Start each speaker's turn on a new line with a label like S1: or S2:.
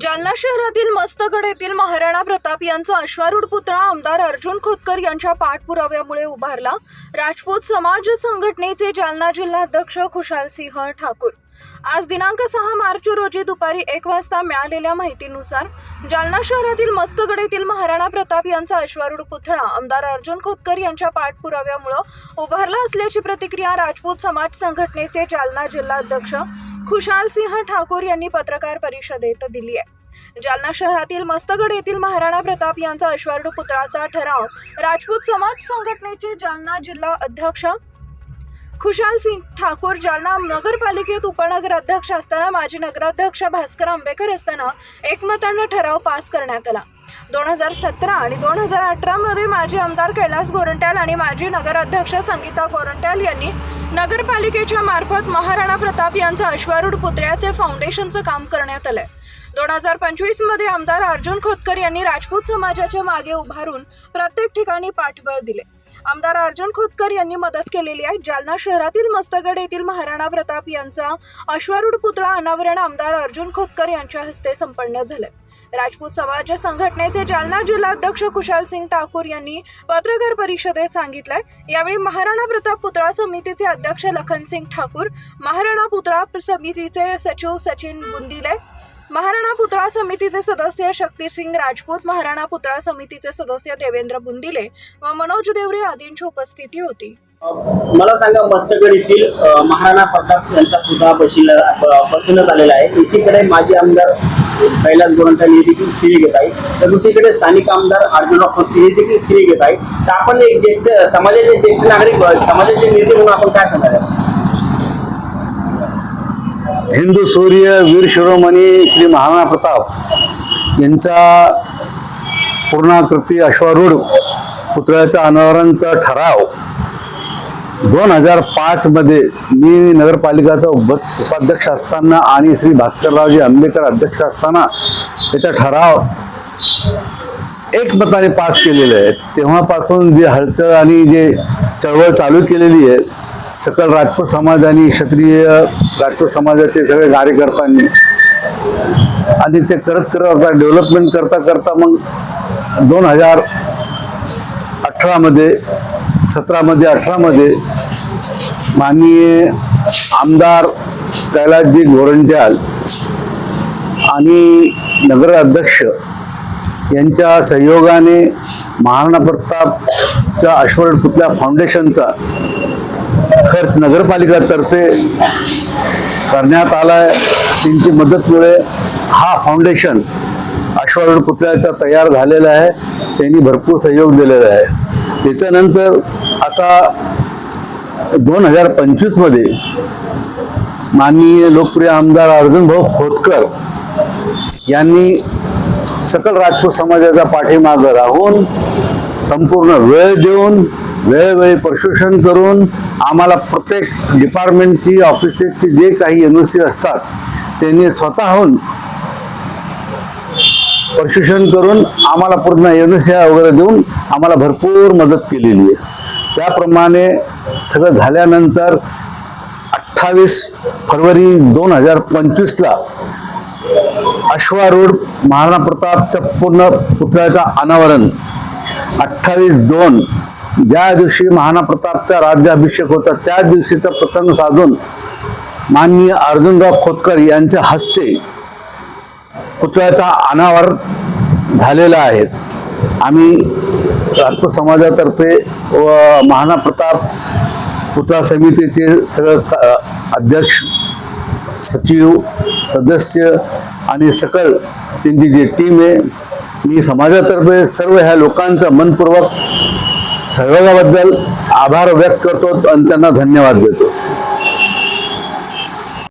S1: जालना शहरातील मस्तगड येथील महाराणा प्रताप यांचा अश्वारूढ पुतळा आमदार अर्जुन खोतकर यांच्या पाठपुराव्यामुळे उभारला. राजपूत समाज संघटनेचे जालना जिल्हाध्यक्ष खुशाल सिंह ठाकूर. आज दिनांक सहा मार्च रोजी दुपारी एक वाजता मिळालेल्या माहितीनुसार जालना शहरातील मस्तगड येथील महाराणा प्रताप यांचा अश्वारूढ पुतळा आमदार अर्जुन खोतकर यांच्या पाठपुराव्यामुळे उभारला असल्याची प्रतिक्रिया राजपूत समाज संघटनेचे जालना जिल्हाध्यक्ष खुशाल सिंह ठाकूर यांनी पत्रकार परिषदेत दिली आहे. जालना शहरातील मस्तगड येथील महाराणा प्रताप यांचा अश्वारूढ पुतळाचा ठराव राजपूत समाज संघटनेचे जालना जिल्हा अध्यक्ष खुशाल सिंग ठाकूर जालना नगरपालिकेत उपनगर अध्यक्ष असताना माजी नगराध्यक्ष भास्कर आंबेकर असताना एकमतानं ठराव पास करण्यात आला. दोन हजार सतरा आणि दोन हजार अठरामध्ये माजी आमदार कैलास गोरंट्याल आणि माजी नगराध्यक्ष संगीता गोरंट्याल यांनी नगरपालिकेच्या मार्फत महाराणा प्रताप यांचा अश्वारूढ पुतळ्याचे फाउंडेशनचं काम करण्यात आलंय. दोन हजार पंचवीसमध्ये आमदार अर्जुन खोतकर यांनी राजपूत समाजाच्या मागे उभारून प्रत्येक ठिकाणी पाठबळ दिले. आमदार अर्जुन खोतकर यांनी मदत केलेली आहे. जालना शहरातील मस्तगड येथील महाराणा प्रताप यांचा अश्वारूढ पुतळा अनावरण आमदार अर्जुन खोतकर यांच्या हस्ते संपन्न झालं राजपूत समाज संघटनेचे जालना जिल्हाध्यक्ष कुशाल सिंग ठाकूर यांनी पत्रकार परिषदेत सांगितलंय. यावेळी महाराणा प्रताप पुतळा समितीचे अध्यक्ष लखन सिंग ठाकूर महाराणा पुतळा समितीचे सचिव सचिन बुंदिले महाराणा पुतळा समितीचे सदस्य शक्तीसिंग राजपूत महाराणा पुतळा समितीचे सदस्य देवेंद्र बुंदिले व मनोज देवरे आदींची उपस्थिती होती.
S2: मला सांगा मस्तगड येथील महाराणा प्रताप यांचा पुतळा बशिला बसवण्यात आलेला आहे. एकीकडे माजी आमदार कैलास गोरंट्याल हे देखील श्री घेत आहे तर दुसरीकडे स्थानिक आमदार अर्जुनराव खोतकर हे देखील श्री घेत आहे तर आपण एक ज्येष्ठ समाजाचे ज्येष्ठ नागरिक समाजाचे नेते म्हणून आपण काय सांगणार आहे?
S3: हिंदू सूर्य वीर शिरोमणी श्री महाराणा प्रताप यांचा पूर्णाकृती अश्वारूढ पुतळ्याचा अनावरणचा ठराव दोन हजार पाचमध्ये मी नगरपालिकाचा उप उपाध्यक्ष असताना आणि श्री भास्कररावजी आंबेकर अध्यक्ष असताना त्याचा ठराव एकमताने पास केलेले आहे तेव्हापासून जे हलचल आणि जे चळवळ चालू केलेली आहे सकल राजपूत समाज आणि क्षत्रिय राजपूत समाजाचे सगळे कार्यकर्त्यांनी आणि ते करत करत डेव्हलपमेंट करता करता मग दोन हजार अठरामध्ये सतरामध्ये अठरामध्ये माननीय आमदार कैलासजी गोरंट्याल आणि नगराध्यक्ष यांच्या सहयोगाने महाराणा प्रतापच्या अश्वरूढ पुतळा फाउंडेशनचा खर्च नगरपालिकातर्फे करण्यात आला आहे त्यांची मदतमुळे हा फाउंडेशन अश्वारूढ पुतळ्याचा तयार झालेला आहे. त्यांनी भरपूर सहयोग दिलेला आहे. त्याच्यानंतर आता दोन हजार पंचवीसमध्ये माननीय लोकप्रिय आमदार अर्जुनभाऊ खोतकर यांनी सकल राजपूत समाजाचा पाठीमागं राहून संपूर्ण वेळ देऊन वेळोवेळी प्रशिक्षण करून आम्हाला प्रत्येक डिपार्टमेंटची ऑफिसेसची जे काही एन ओ सी असतात त्यांनी स्वतःहून प्रशिक्षण करून आम्हाला पूर्ण एन वगैरे देऊन आम्हाला भरपूर मदत केलेली आहे. त्याप्रमाणे सगळं झाल्यानंतर अठ्ठावीस फरवरी दोन हजार पंचवीसला अश्वारूढ महाराणा प्रतापच्या पूर्ण पुतळ्याचा अनावरण अठ्ठावीस दोन ज्या दिवशी महाराणा प्रतापचा राज्याभिषेक होता त्या दिवशीचा प्रसंग साधून माननीय अर्जुनराव खोतकर यांच्या हस्ते पुतळ्याचा अनावर झालेला आहे. आम्ही राजपूत समाजातर्फे व महाना प्रताप पुतळा समितीचे सगळं अध्यक्ष सचिव सदस्य आणि सकल त्यांची जी टीम आहे मी समाजातर्फे सर्व ह्या लोकांचा मनपूर्वक सहयोगाबद्दल आभार व्यक्त करतो आणि त्यांना धन्यवाद देतो.